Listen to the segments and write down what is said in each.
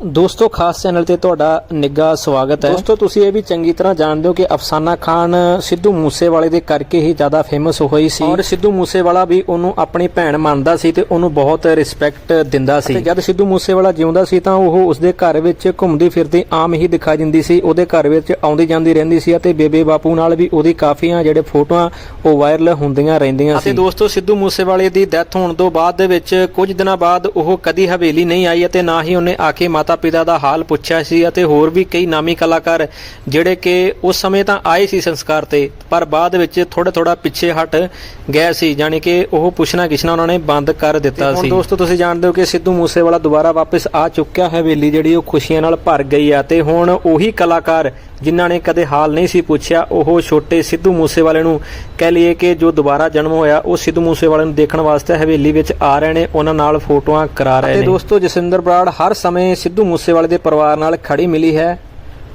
ਦੋਸਤੋ ਖਾਸ ਚੈਨਲ ਤੇ ਤੁਹਾਡਾ ਨਿੱਘਾ ਸਵਾਗਤ ਹੈ। ਦੋਸਤੋ ਤੁਸੀਂ ਇਹ ਵੀ ਚੰਗੀ ਤਰ੍ਹਾਂ ਜਾਣਦੇ ਹੋ ਕਿ ਅਫਸਾਨਾ ਖਾਨ ਸਿੱਧੂ ਮੂਸੇਵਾਲੇ ਦੇ ਕਰਕੇ ਹੀ ਜ਼ਿਆਦਾ ਫੇਮਸ ਹੋਈ ਸੀ। ਔਰ ਸਿੱਧੂ ਮੂਸੇਵਾਲਾ ਵੀ ਉਹਨੂੰ ਆਪਣੀ ਭੈਣ ਮੰਨਦਾ ਸੀ ਤੇ ਉਹਨੂੰ ਬਹੁਤ ਰਿਸਪੈਕਟ ਦਿੰਦਾ ਸੀ। ਜਦ ਸਿੱਧੂ ਮੂਸੇਵਾਲਾ ਜਿਉਂਦਾ ਸੀ ਤਾਂ ਉਹ ਉਸਦੇ ਘਰ ਵਿੱਚ ਘੁੰਮਦੀ ਫਿਰਦੀ ਆਮ ਹੀ ਦਿਖਾਈ ਦਿੰਦੀ ਸੀ। ਉਹਦੇ ਘਰ ਵਿੱਚ ਆਉਂਦੀ ਜਾਂਦੀ ਰਹਿੰਦੀ ਸੀ ਅਤੇ ਬੇਬੇ ਬਾਪੂ ਨਾਲ ਵੀ ਉਹਦੀ ਕਾਫੀਆਂ ਜਿਹੜੇ ਫੋਟੋਆਂ ਉਹ ਵਾਇਰਲ ਹੁੰਦੀਆਂ ਰਹਿੰਦੀਆਂ ਸੀ। ਅਤੇ ਦੋਸਤੋ ਸਿੱਧੂ ਮੂਸੇਵਾਲੇ ਦੀ ਡੈਥ ਹੋਣ ਤੋਂ ਬਾਅਦ ਦੇ ਵਿੱਚ ਕੁਝ ਦਿਨਾਂ ਬਾਅਦ ਉਹ ਕਦੀ ਹਵੇਲੀ ਨਹੀਂ ਆਈ ਅਤੇ ਨਾ ਹੀ ਉਹਨੇ ਆ ਕੇ ਮਾਤਾ ਪਿਤਾ ਦਾ ਹਾਲ ਪੁੱਛਿਆ ਸੀ ਅਤੇ ਹੋਰ ਵੀ ਕਈ ਨਾਮੀ ਕਲਾਕਾਰ ਜਿਹੜੇ ਕਿ ਉਸ ਸਮੇਂ ਤਾਂ ਆਏ ਸੀ ਸੰਸਕਾਰ ਤੇ ਪਰ ਬਾਅਦ ਵਿੱਚ ਥੋੜਾ ਥੋੜਾ ਪਿੱਛੇ ਹਟ ਗਏ ਸੀ ਯਾਨੀ ਕਿ ਉਹ ਪੁੱਛਣਾ ਕਿਛਣਾ ਉਹਨਾਂ ਨੇ ਬੰਦ ਕਰ ਦਿੱਤਾ ਸੀ। ਹੁਣ ਦੋਸਤੋ ਤੁਸੀਂ ਜਾਣਦੇ ਹੋ ਕਿ ਸਿੱਧੂ ਮੂਸੇਵਾਲਾ ਦੁਬਾਰਾ ਵਾਪਸ ਆ ਚੁੱਕਿਆ ਹੈ ਹਵੇਲੀ ਜਿਹੜੀ ਉਹ ਖੁਸ਼ੀਆਂ ਨਾਲ ਭਰ ਗਈ ਆ ਤੇ ਹੁਣ ਉਹੀ ਕਲਾਕਾਰ ਜਿਨ੍ਹਾਂ ਨੇ ਕਦੇ ਹਾਲ ਨਹੀਂ ਸੀ ਪੁੱਛਿਆ ਉਹ ਛੋਟੇ ਸਿੱਧੂ ਮੂਸੇਵਾਲੇ ਨੂੰ ਕਹਿ ਲਈਏ ਕਿ ਜੋ ਦੁਬਾਰਾ ਜਨਮ ਹੋਇਆ ਉਹ ਸਿੱਧੂ ਮੂਸੇਵਾਲੇ ਨੂੰ ਦੇਖਣ ਵਾਸਤੇ ਹਵੇਲੀ ਵਿੱਚ ਆ ਰਹੇ ਨੇ ਉਹਨਾਂ ਨਾਲ ਫੋਟੋਆਂ ਕਰਾ ਰਹੇ ਨੇ। ਤੇ ਦੋਸਤੋ ਜਸਿੰਦਰ ਬਰਾੜ ਹਰ ਸਮੇਂ ਸਿੱਧੂ ਮੂਸੇਵਾਲੇ ਦੇ ਪਰਿਵਾਰ ਨਾਲ ਖੜੀ ਮਿਲੀ ਹੈ।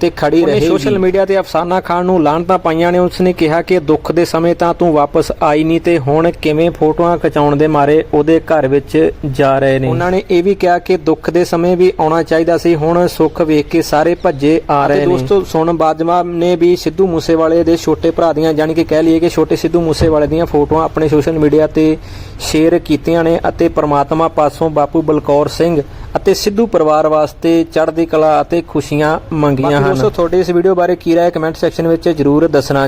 ਤੇ ਖੜੀ ਰਹੇਗੀ। ਸੋਸ਼ਲ ਮੀਡੀਆ ਤੇ ਅਫਸਾਨਾ ਖਾਨ ਨੂੰ ਲਾਹਨਤਾਂ ਪਾਈਆਂ ਨੇ ਉਸਨੇ ਕਿਹਾ ਕਿ ਦੁੱਖ ਦੇ ਸਮੇਂ ਤਾਂ ਤੂੰ ਵਾਪਸ ਆਈ ਨਹੀਂ ਤੇ ਹੁਣ ਕਿਵੇਂ ਫੋਟੋਆਂ ਖਿਚਾਉਣ ਦੇ ਮਾਰੇ ਉਹਦੇ ਘਰ ਵਿੱਚ ਜਾ ਰਹੇ ਨੇ। ਉਹਨਾਂ ਨੇ ਇਹ ਵੀ ਕਿਹਾ ਕਿ ਦੁੱਖ ਦੇ ਸਮੇਂ ਵੀ ਆਉਣਾ ਚਾਹੀਦਾ ਸੀ ਹੁਣ ਸੁੱਖ ਵੇਖ ਕੇ ਸਾਰੇ ਭੱਜੇ ਆ ਰਹੇ ਨੇ। ਦੋਸਤੋ ਸੁਣ ਬਾਜਵਾ ਨੇ ਵੀ ਸਿੱਧੂ ਮੂਸੇਵਾਲੇ ਦੇ ਛੋਟੇ ਭਰਾ ਦੀਆਂ ਜਾਣੀ ਕਿ ਕਹਿ ਲਈਏ ਕਿ ਛੋਟੇ ਸਿੱਧੂ ਮੂਸੇਵਾਲੇ ਦੀਆਂ ਫੋਟੋਆਂ ਆਪਣੇ ਸੋਸ਼ਲ ਮੀਡੀਆ ਤੇ ਸ਼ੇਅਰ ਕੀਤੀਆਂ ਨੇ ਅਤੇ ਪ੍ਰਮਾਤਮਾ ਪਾਸੋਂ ਬਾਪੂ ਬਲਕੌਰ ਸਿੰਘ ਅਤੇ ਸਿੱਧੂ ਪਰਿਵਾਰ ਵਾਸਤੇ ਚੜ੍ਹਦੀ ਕਲਾ ਅਤੇ ਖੁਸ਼ੀਆਂ ਮੰਗੀਆਂ ਹਨ। ਦੋਸਤੋ ਤੁਹਾਡੇ ਇਸ ਵੀਡੀਓ ਬਾਰੇ ਕੀ ਰਾਏ ਕਮੈਂਟ ਸੈਕਸ਼ਨ ਵਿੱਚ ਜਰੂਰ ਦੱਸਣਾ